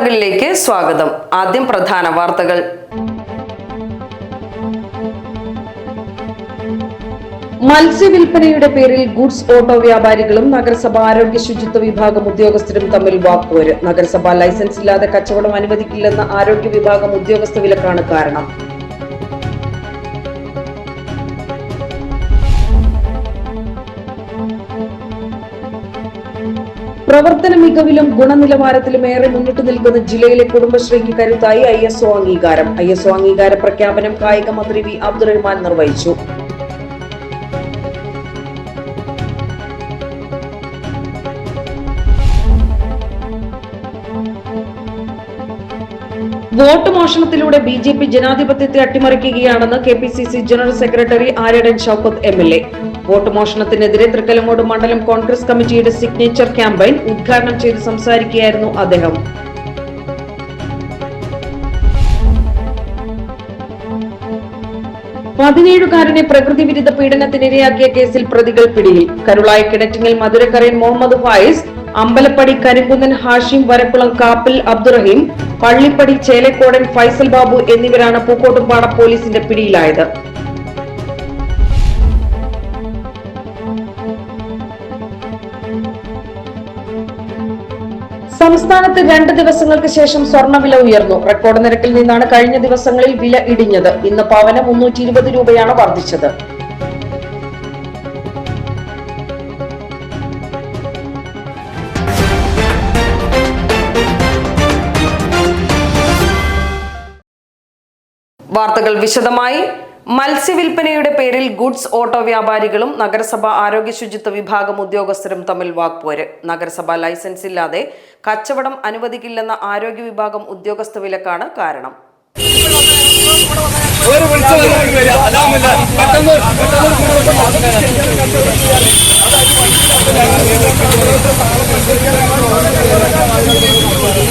വാർത്തകളിലേക്ക് സ്വാഗതം. ആദ്യം പ്രധാന വാർത്തകൾ. മത്സ്യവിൽപ്പനയുടെ പേരിൽ ഗുഡ്സ് ഓട്ടോ വ്യാപാരികളും നഗരസഭ ആരോഗ്യ ശുചിത്വ വിഭാഗം ഉദ്യോഗസ്ഥരും തമ്മിൽ വാക്പോര് നഗരസഭ ലൈസൻസ് ഇല്ലാതെ കച്ചവടം അനുവദിക്കില്ലെന്ന ആരോഗ്യ വിഭാഗം ഉദ്യോഗസ്ഥ വിലക്കാണ് കാരണം. പ്രവർത്തന മികവിലും ഗുണനിലവാരത്തിലും ഏറെ മുന്നിട്ട് നിൽക്കുന്ന ജില്ലയിലെ കുടുംബശ്രീക്ക് കരുത്തായി ഐ എസ് ഒ അംഗീകാരം. ഐ എസ് ഒ അംഗീകാര പ്രഖ്യാപനം കായിക മന്ത്രി വി അബ്ദുറഹ്മാൻ നിർവഹിച്ചു. വോട്ട് മോഷണത്തിലൂടെ ബി ജെ പി ജനാധിപത്യത്തെ അട്ടിമറിക്കുകയാണെന്ന് K P C C general secretary Aryadan Shoukath M L A. Vote മോഷണത്തിനെതിരെ Thrikkalangode മണ്ഡലം കോൺഗ്രസ് കമ്മിറ്റിയുടെ സിഗ്നേച്ചർ ക്യാമ്പയിൻ ഉദ്ഘാടനം ചെയ്ത് സംസാരിക്കുകയായിരുന്നു അദ്ദേഹം. പതിനേഴുകാരനെ പ്രകൃതി വിരുദ്ധ പീഡനത്തിനിരയാക്കിയ കേസിൽ പ്രതികൾ പിടിയിൽ. കരുളായ കിണറ്റിങ്ങിൽ മധുരക്കരയൻ മുഹമ്മദ് ഫായിസ് അമ്പലപ്പടി കരിങ്കുന്നൻ ഹാഷിം വരക്കുളം കാപ്പിൽ അബ്ദുറഹീം പള്ളിപ്പടി ചേലക്കോടൻ ഫൈസൽ ബാബു എന്നിവരാണ് പൂക്കോട്ടുംപാട പോലീസിന്റെ പിടിയിലായത്. സംസ്ഥാനത്ത് രണ്ട് ദിവസങ്ങൾക്ക് ശേഷം സ്വർണവില ഉയർന്നു. റെക്കോർഡ് നിരക്കിൽ നിന്നാണ് കഴിഞ്ഞ ദിവസങ്ങളിൽ വില ഇടിഞ്ഞത്. ഇന്ന് പവന് മുന്നൂറ്റി രൂപയാണ് വർദ്ധിച്ചത്. വാർത്തകൾ വിശദമായി. മത്സ്യവില്പനയുടെ പേരിൽ ഗുഡ്സ് ഓട്ടോ വ്യാപാരികളും നഗരസഭ ആരോഗ്യ ശുചിത്വ വിഭാഗം ഉദ്യോഗസ്ഥരും തമ്മിൽ വാക്പോര്. നഗരസഭ ലൈസൻസ് ഇല്ലാതെ കച്ചവടം അനുവദിക്കില്ലെന്ന ആരോഗ്യ വിഭാഗം ഉദ്യോഗസ്ഥ വിലക്കാണ് കാരണം.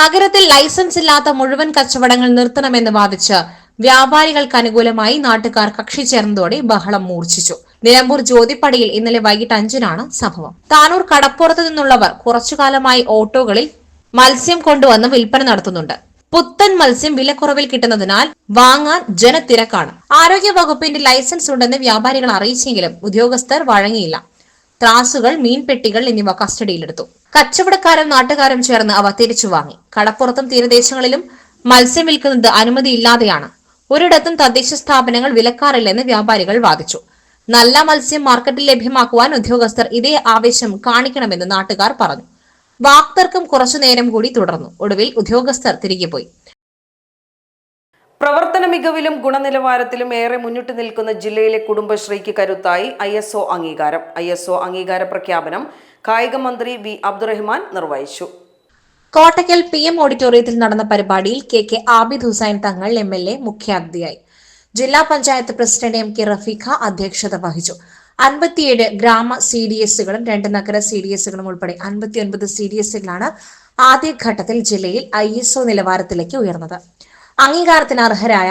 നഗരത്തിൽ ലൈസൻസ് ഇല്ലാത്ത മുഴുവൻ കച്ചവടങ്ങൾ നിർത്തണമെന്ന് വാദിച്ച് വ്യാപാരികൾക്ക് അനുകൂലമായി നാട്ടുകാർ കക്ഷി ചേർന്നതോടെ ബഹളം മൂർച്ഛിച്ചു. നിലമ്പൂർ ജ്യോതിപ്പടിയിൽ ഇന്നലെ വൈകിട്ട് അഞ്ചിനാണ് സംഭവം. താനൂർ കടപ്പുറത്ത് നിന്നുള്ളവർ കുറച്ചുകാലമായി ഓട്ടോകളിൽ മത്സ്യം കൊണ്ടുവന്ന് വിൽപ്പന നടത്തുന്നുണ്ട്. പുത്തൻ മത്സ്യം വിലക്കുറവിൽ കിട്ടുന്നതിനാൽ വാങ്ങാൻ ജനത്തിരക്കാണ്. ആരോഗ്യ വകുപ്പിന്റെ ലൈസൻസ് ഉണ്ടെന്ന് വ്യാപാരികൾ അറിയിച്ചെങ്കിലും ഉദ്യോഗസ്ഥർ വഴങ്ങിയില്ല. ത്രാസുകൾ മീൻപെട്ടികൾ എന്നിവ കസ്റ്റഡിയിലെടുത്തു. കച്ചവടക്കാരും നാട്ടുകാരും ചേർന്ന് അവ തിരിച്ചു വാങ്ങി. കടപ്പുറത്തും തീരദേശങ്ങളിലും മത്സ്യം വിൽക്കുന്നത് അനുമതിയില്ലാതെയാണ്. ഒരിടത്തും തദ്ദേശ സ്ഥാപനങ്ങൾ വിലക്കാറില്ലെന്ന് വ്യാപാരികൾ വാദിച്ചു. നല്ല മത്സ്യം മാർക്കറ്റിൽ ലഭ്യമാക്കുവാൻ ഉദ്യോഗസ്ഥർ ഇതേ ആവശ്യം കാണിക്കണമെന്ന് നാട്ടുകാർ പറഞ്ഞു. വാക്തർക്കം കുറച്ചു നേരം കൂടി തുടർന്നു. ഒടുവിൽ ഉദ്യോഗസ്ഥർ തിരികെ പോയി. പ്രവർത്തന മികവിലും ഗുണനിലവാരത്തിലും ഏറെ മുന്നിട്ട് നിൽക്കുന്ന ജില്ലയിലെ കുടുംബശ്രീക്ക് കരുത്തായി ഐ എസ് ഒ അംഗീകാരം. ഐ എസ് ഒ അംഗീകാര പ്രഖ്യാപനം കായിക മന്ത്രി വി അബ്ദുറഹ്മാൻ നിർവഹിച്ചു. കോട്ടയ്ക്കൽ പി എം ഓഡിറ്റോറിയത്തിൽ നടന്ന പരിപാടിയിൽ K K Abid Hussain Thangal M L A മുഖ്യാതിഥിയായി. ജില്ലാ panchayat president M K Rafeeqa അധ്യക്ഷത വഹിച്ചു. അൻപത്തിയേഴ് ഗ്രാമ സി ഡി എസുകളും രണ്ട് നഗര സി ഡി എസുകളും ഉൾപ്പെടെ അൻപത്തിയൊൻപത് സി ഡി എസുകളാണ് ആദ്യഘട്ടത്തിൽ ജില്ലയിൽ ഐ എസ് ഒ നിലവാരത്തിലേക്ക് ഉയർന്നത്. അംഗീകാരത്തിന് അർഹരായ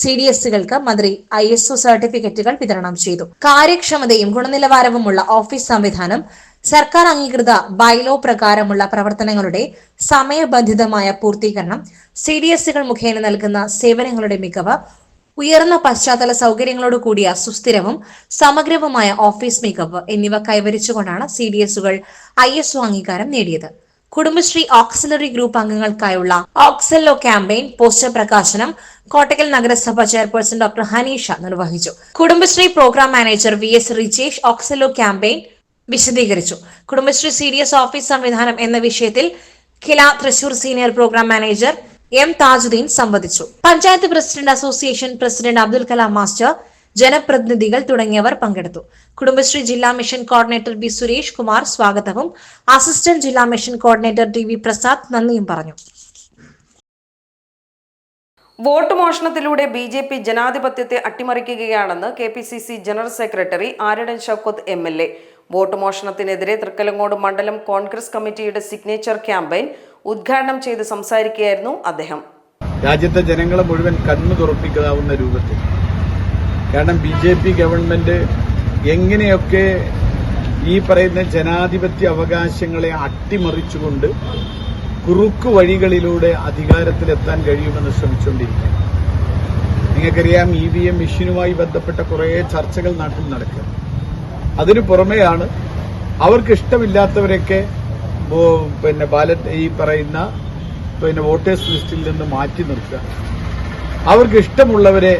സി ഡി എസുകൾക്ക് മന്ത്രി ഐ എസ് ഒ സർട്ടിഫിക്കറ്റുകൾ വിതരണം ചെയ്തു. കാര്യക്ഷമതയും ഗുണനിലവാരവുമുള്ള ഓഫീസ് സംവിധാനം സർക്കാർ അംഗീകൃത ബൈലോ പ്രകാരമുള്ള പ്രവർത്തനങ്ങളുടെ സമയബന്ധിതമായ പൂർത്തീകരണം സി ഡി എസുകൾ മുഖേന നൽകുന്ന സേവനങ്ങളുടെ മികവ് ഉയർന്ന പശ്ചാത്തല സൗകര്യങ്ങളോട് കൂടിയ സുസ്ഥിരവും സമഗ്രവുമായ ഓഫീസ് മികവ് എന്നിവ കൈവരിച്ചുകൊണ്ടാണ് സി ഡി എസുകൾ ഐ എസ് ഒ അംഗീകാരം നേടിയത്. കുടുംബശ്രീ ഓക്സിലറി ഗ്രൂപ്പ് അംഗങ്ങൾക്കായുള്ള ഓക്സെല്ലോ ക്യാമ്പയിൻ പോസ്റ്റർ പ്രകാശനം കോട്ടക്കൽ നഗരസഭ ചെയർപേഴ്സൺ ഡോക്ടർ ഹനീഷ നിർവഹിച്ചു. Kudumbashree program manager V S Rijesh Oxello campaign വിശദീകരിച്ചു. Kudumbashree C D S office സംവിധാനം എന്ന വിഷയത്തിൽ Kila Thrissur senior program manager M Thajudheen സംവദിച്ചു. Panchayat president association president Abdul Kalam master ജനപ്രതിനിധികൾ തുടങ്ങിയവർ പങ്കെടുത്തു. കുടുംബശ്രീ ജില്ലാ mission coordinator B Suresh Kumar സ്വാഗതവും. അസിസ്റ്റന്റ് ജില്ലാ mission coordinator T V Prasad നന്ദിയും പറഞ്ഞു. വോട്ട് മോഷണത്തിലൂടെ ബി ജെ പി ജനാധിപത്യത്തെ അട്ടിമറിക്കുകയാണെന്ന് K P C C general secretary Aryadan Shoukath M L A. Vote മോഷണത്തിനെതിരെ Thrikkalangode മണ്ഡലം കോൺഗ്രസ് കമ്മിറ്റിയുടെ സിഗ്നേച്ചർ ക്യാമ്പയിൻ ഉദ്ഘാടനം ചെയ്ത് സംസാരിക്കുകയായിരുന്നു അദ്ദേഹം. രാജ്യത്തെ ജനങ്ങളെ മുഴുവൻ കണ്ണു തുറപ്പിക്കാവുന്ന രൂപത്തിൽ. കാരണം ബി ജെ പി ഗവൺമെന്റ് എങ്ങനെയൊക്കെ ഈ പറയുന്ന ജനാധിപത്യ അവകാശങ്ങളെ അട്ടിമറിച്ചുകൊണ്ട് കുറുക്കു വഴികളിലൂടെ അധികാരത്തിലെത്താൻ കഴിയുമെന്ന് ശ്രമിച്ചുകൊണ്ടിരിക്കുക. നിങ്ങൾക്കറിയാം ഇ വി എം മെഷീനുമായി ബന്ധപ്പെട്ട കുറേ ചർച്ചകൾ നാട്ടിൽ നടക്കുക. അതിനു പുറമെയാണ് അവർക്ക് ഇഷ്ടമില്ലാത്തവരൊക്കെ പിന്നെ ബാലറ്റ് ഈ പറയുന്ന പിന്നെ വോട്ടേഴ്സ് ലിസ്റ്റിൽ നിന്ന് മാറ്റി നിർത്തുക. അവർക്ക് ഇഷ്ടമുള്ളവരെ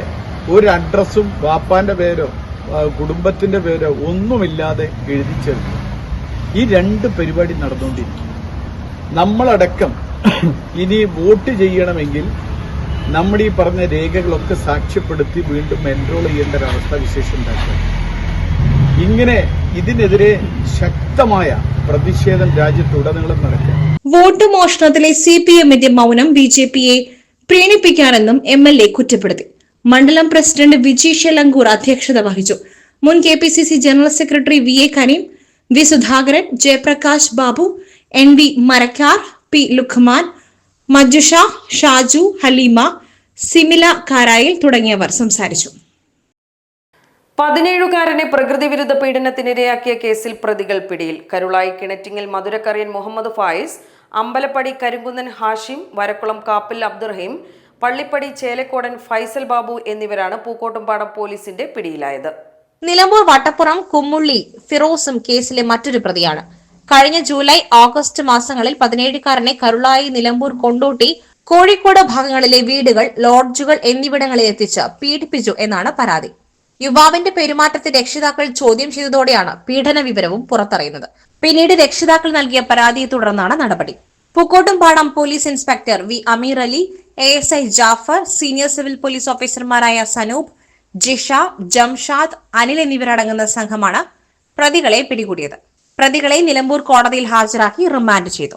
ഒരു അഡ്രസ്സും വാപ്പാന്റെ പേരോ കുടുംബത്തിന്റെ പേരോ ഒന്നുമില്ലാതെ എഴുതി ചേർക്കുക ഈ രണ്ട് പരിപാടി നടന്നുകൊണ്ടിരിക്കും. നമ്മളടക്കം ഇനി വോട്ട് ചെയ്യണമെങ്കിൽ നമ്മൾ ഈ പറഞ്ഞ രേഖകളൊക്കെ സാക്ഷ്യപ്പെടുത്തി വീണ്ടും എൻറോൾ ചെയ്യേണ്ട ഒരവസ്ഥ വിശേഷം ഉണ്ടാക്കുക. ഇങ്ങനെ ഇതിനെതിരെ ശക്തമായ പ്രതിഷേധം രാജ്യത്തുടനീളം നടക്കുക. വോട്ട് മോഷണത്തിലെ സി പി എമ്മിന്റെ മൗനം ബി ജെ പിയെ പ്രീണിപ്പിക്കാനെന്നും എം എൽ എ കുറ്റപ്പെടുത്തി. മണ്ഡലം പ്രസിഡന്റ് വിജി ഷെലങ്കൂർ അധ്യക്ഷത വഹിച്ചു. മുൻ K P C C general secretary V A Kareem V Sudhakaran Jayaprakash Babu N V Marakkar P Lukman Majusha Shaju Haleema Simila Karayil തുടങ്ങിയവർ സംസാരിച്ചു. പതിനേഴുകാരനെ പ്രകൃതി വിരുദ്ധ പീഡനത്തിനിരയാക്കിയ കേസിൽ പ്രതികൾ പിടിയിൽ. കരുളായി കിണറ്റിങ്ങിൽ മധുരക്കറിയൻ മുഹമ്മദ് ഫായിസ് അമ്പലപ്പടി കരിങ്കുന്നൻ ഹാഷിം വരക്കുളം കാപ്പിൽ അബ്ദുറഹീം പള്ളിപ്പടി ചേലക്കോടൻ ഫൈസൽ ബാബു എന്നിവരാണ് പൂക്കോട്ടുംപാടം പോലീസിന്റെ പിടിയിലായത്. നിലമ്പൂർ വട്ടപ്പുറം കുമ്മുള്ളി ഫിറോസും കേസിലെ മറ്റൊരു പ്രതിയാണ്. കഴിഞ്ഞ ജൂലൈ ഓഗസ്റ്റ് മാസങ്ങളിൽ പതിനേഴുകാരനെ കരുളായി നിലമ്പൂർ കൊണ്ടോട്ടി കോഴിക്കോട് ഭാഗങ്ങളിലെ വീടുകൾ ലോഡ്ജുകൾ എന്നിവിടങ്ങളിൽ എത്തിച്ച് പീഡിപ്പിച്ചു എന്നാണ് പരാതി. യുവാവിന്റെ പെരുമാറ്റത്തെ രക്ഷിതാക്കൾ ചോദ്യം ചെയ്തതോടെയാണ് പീഡന വിവരവും പുറത്തറിയുന്നത്. പിന്നീട് രക്ഷിതാക്കൾ നൽകിയ പരാതിയെ തുടർന്നാണ് നടപടി. Pookkottumpadam police inspector V Ameer Ali A S I Jafar senior civil police ഓഫീസർമാരായ സനൂപ് ജിഷ ജംഷാദ് അനിൽ എന്നിവരടങ്ങുന്ന സംഘമാണ് പ്രതികളെ പിടികൂടിയത്. പ്രതികളെ നിലമ്പൂർ കോടതിയിൽ ഹാജരാക്കി റിമാൻഡ് ചെയ്തു.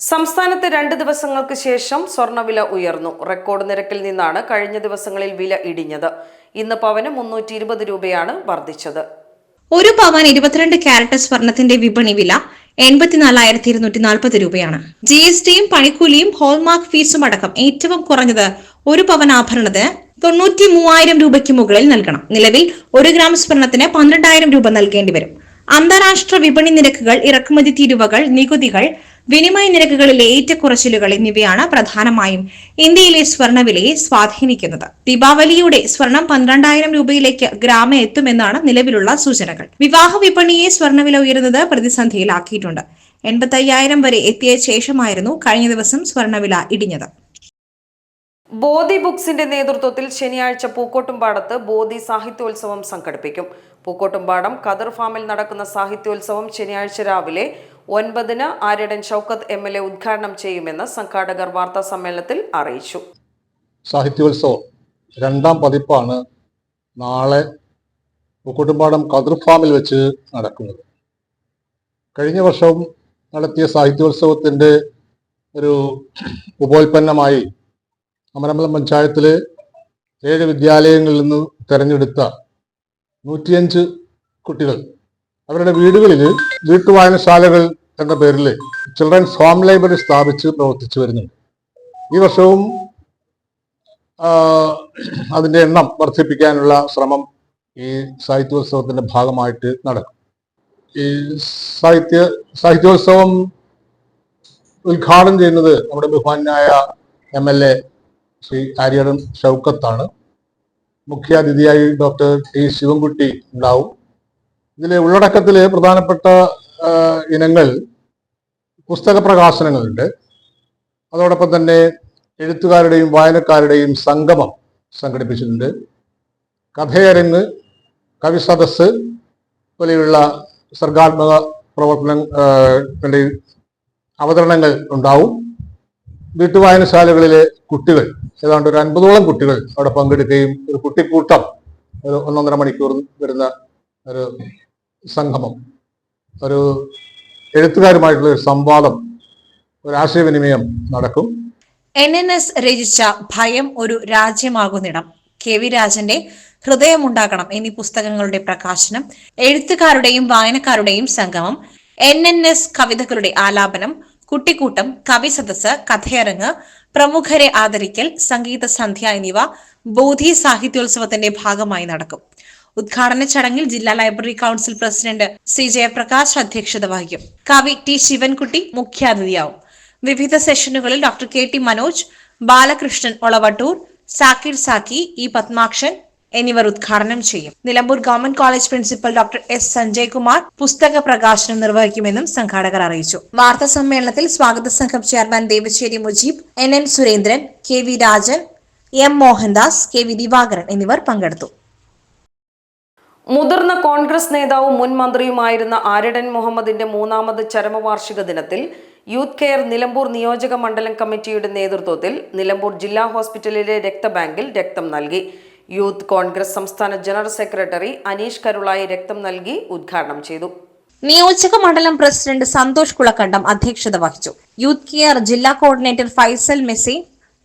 സംസ്ഥാനത്ത് രണ്ട് ദിവസങ്ങൾക്ക് ശേഷം സ്വർണവില ഉയർന്നു. റെക്കോർഡ് നിരക്കിൽ നിന്നാണ് കഴിഞ്ഞ ദിവസങ്ങളിൽ വില ഇടിഞ്ഞത്. ഇന്ന് പവന് മുന്നൂറ്റി ഇരുപത് രൂപയാണ് വർദ്ധിച്ചത്. ഒരു പവൻ ഇരുപത്തിരണ്ട് ക്യാരറ്റ് സ്വർണത്തിന്റെ വിപണി വില എൺപത്തിനാലായിരത്തി ഇരുന്നൂറ്റി നാൽപ്പത് രൂപയാണ്. ജി എസ് ടിയും പണിക്കൂലിയും ഹോൾമാർക്ക് ഫീസും അടക്കം ഏറ്റവും കുറഞ്ഞത് ഒരു പവൻ ആഭരണത്തിന് തൊണ്ണൂറ്റി മൂവായിരം രൂപയ്ക്ക് മുകളിൽ നൽകണം. നിലവിൽ ഒരു ഗ്രാം സ്വർണത്തിന് പന്ത്രണ്ടായിരം രൂപ നൽകേണ്ടി വരും. അന്താരാഷ്ട്ര വിപണി നിരക്കുകൾ ഇറക്കുമതി തീരുവകൾ നികുതികൾ വിനിമയ നിരക്കുകളിലെ ഏറ്റക്കുറച്ചിലുകൾ എന്നിവയാണ് പ്രധാനമായും ഇന്ത്യയിലെ സ്വർണവിലയെ സ്വാധീനിക്കുന്നത്. ദീപാവലിയുടെ സ്വർണം പന്ത്രണ്ടായിരം രൂപയിലേക്ക് ഗ്രാമ എത്തുമെന്നാണ് നിലവിലുള്ള സൂചനകൾ. വിവാഹ വിപണിയെ സ്വർണവില ഉയരുന്നത് പ്രതിസന്ധിയിലാക്കിയിട്ടുണ്ട്. എൺപത്തയ്യായിരം വരെ എത്തിയ ശേഷമായിരുന്നു കഴിഞ്ഞ ദിവസം സ്വർണവില ഇടിഞ്ഞത്. ബോധി ബുക്സിന്റെ നേതൃത്വത്തിൽ ശനിയാഴ്ച പൂക്കോട്ടുംപാടത്ത് ബോധി സാഹിത്യോത്സവം സംഘടിപ്പിക്കും. പൂക്കോട്ടുംപാടം ഖദർ ഫാമിൽ നടക്കുന്ന സാഹിത്യോത്സവം ശനിയാഴ്ച രാവിലെ ഒൻപതിന് Aryadan Shoukath M L A ഉദ്ഘാടനം ചെയ്യുമെന്ന് സംഘാടകർ വാർത്താ സമ്മേളനത്തിൽ അറിയിച്ചു. സാഹിത്യോത്സവം രണ്ടാം പതിപ്പാണ് നാളെ പൂക്കോട്ടുംപാടം ഖദർ ഫാമിൽ വെച്ച് നടക്കുന്നത്. കഴിഞ്ഞ വർഷം നടത്തിയ സാഹിത്യോത്സവത്തിന്റെ ഒരു ഉപോൽപ്പന്നമായി അമരമ്പലം പഞ്ചായത്തിലെ ഏഴ് വിദ്യാലയങ്ങളിൽ നിന്ന് തിരഞ്ഞെടുത്ത നൂറ്റിയഞ്ച് കുട്ടികൾ. അവരുടെ വീടുകളിൽ വീട്ടുവായനശാലകൾ എന്ന പേരിൽ ചിൽഡ്രൻസ് ഹോം ലൈബ്രറി സ്ഥാപിച്ച് പ്രവർത്തിച്ചു വരുന്നുണ്ട്. ഈ വർഷവും അതിന്റെ എണ്ണം വർദ്ധിപ്പിക്കാനുള്ള ശ്രമം ഈ സാഹിത്യോത്സവത്തിന്റെ ഭാഗമായിട്ട് നടക്കും. ഈ സാഹിത്യ സാഹിത്യോത്സവം ഉദ്ഘാടനം ചെയ്യുന്നത് നമ്മുടെ ബഹുമാനായ M L A Shri Aryadan ഷൗക്കത്താണ്. മുഖ്യാതിഥിയായി ഡോക്ടർ ടി ശിവൻകുട്ടി ഉണ്ടാവും ഇതിലെ ഉള്ളടക്കത്തിലെ പ്രധാനപ്പെട്ട ഇനങ്ങൾ പുസ്തക പ്രകാശനങ്ങളുണ്ട്. അതോടൊപ്പം തന്നെ എഴുത്തുകാരുടെയും വായനക്കാരുടെയും സംഗമം സംഘടിപ്പിച്ചിട്ടുണ്ട്. കഥയരങ്ങ് കവിസദസ് പോലെയുള്ള സർഗാത്മക പ്രവർത്തനങ്ങളുടെ അവതരണങ്ങൾ ഉണ്ടാവും. വീട്ടുവായനശാലകളിലെ കുട്ടികൾ ഏതാണ്ട് ഒരു അൻപതോളം കുട്ടികൾ അവിടെ പങ്കെടുക്കുകയും ഒരു കുട്ടിക്കൂട്ടം ഒരു ഒന്നൊന്നര മണിക്കൂർ വരുന്ന ഒരു സംഗമം. ഒരു എഴുത്തുകാരുമായിട്ടുള്ള ഒരു സംവാദം ഒരു ആശയവിനിമയം നടക്കും. എൻ എൻ എസ് രചിച്ച ഭയം ഒരു രാജ്യമാകുന്നിടം. കെ വി രാജന്റെ ഹൃദയമുണ്ടാകണം എന്നീ പുസ്തകങ്ങളുടെ പ്രകാശനം എഴുത്തുകാരുടെയും വായനക്കാരുടെയും സംഗമം എൻ എൻ എസ് കവിതകളുടെ ആലാപനം കുട്ടിക്കൂട്ടം കവി സദസ് കഥയരങ്ങ് പ്രമുഖരെ ആദരിക്കൽ സംഗീത സന്ധ്യ എന്നിവ ബോധി സാഹിത്യോത്സവത്തിന്റെ ഭാഗമായി നടക്കും. ഉദ്ഘാടന ചടങ്ങിൽ ജില്ലാ library council president C Jayaprakash അധ്യക്ഷത വഹിക്കും. കവി ടി ശിവൻകുട്ടി മുഖ്യാതിഥിയാവും. വിവിധ സെഷനുകളിൽ doctor K T Manoj Balakrishnan Olavattur Zakir Zaki E Padmakshan എന്നിവർ ഉദ്ഘാടനം ചെയ്യും. Nilambur government college principal doctor S Sanjay Kumar പുസ്തക പ്രകാശനം നിർവഹിക്കുമെന്നും സംഘാടകർ അറിയിച്ചു. വാർത്താ സമ്മേളനത്തിൽ സ്വാഗത സംഘം chairman Devassery Mujeeb N N Surendran K V Rajan M Mohandas K V Divakaran എന്നിവർ പങ്കെടുത്തു. മുതിർന്ന കോൺഗ്രസ് നേതാവും മുൻ മന്ത്രിയുമായിരുന്ന ആരിടൻ മുഹമ്മദിന്റെ മൂന്നാമത് ചരമവാർഷിക ദിനത്തിൽ യൂത്ത് കെയർ നിലമ്പൂർ നിയോജക മണ്ഡലം കമ്മിറ്റിയുടെ നേതൃത്വത്തിൽ നിലമ്പൂർ ജില്ലാ ഹോസ്പിറ്റലിലെ രക്തബാങ്കിൽ രക്തം നൽകി. യൂത്ത് കോൺഗ്രസ് സംസ്ഥാന ജനറൽ സെക്രട്ടറി അനീഷ് കരുളായി രക്തം നൽകി ഉദ്ഘാടനം ചെയ്തു. നിയോജക മണ്ഡലം പ്രസിഡന്റ് സന്തോഷ് കുളക്കണ്ടം അധ്യക്ഷത വഹിച്ചു. യൂത്ത് കെയർ ജില്ലാ coordinator Faisal Messi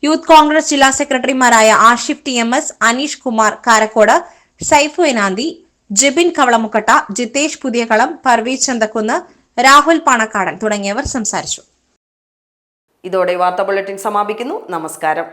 youth Congress ജില്ലാ സെക്രട്ടറിമാരായ Ashif T M S Aneesh Kumar Karakkod Saifu Enanthi Jibin Kavalamukkatta Jithesh Puthiyakalam Parvees Chanthakkunnu Rahul Panakkadan തുടങ്ങിയവർ സംസാരിച്ചു. ഇതോടെ വാർത്താ ബുള്ളറ്റിൻ സമാപിക്കുന്നു. നമസ്കാരം.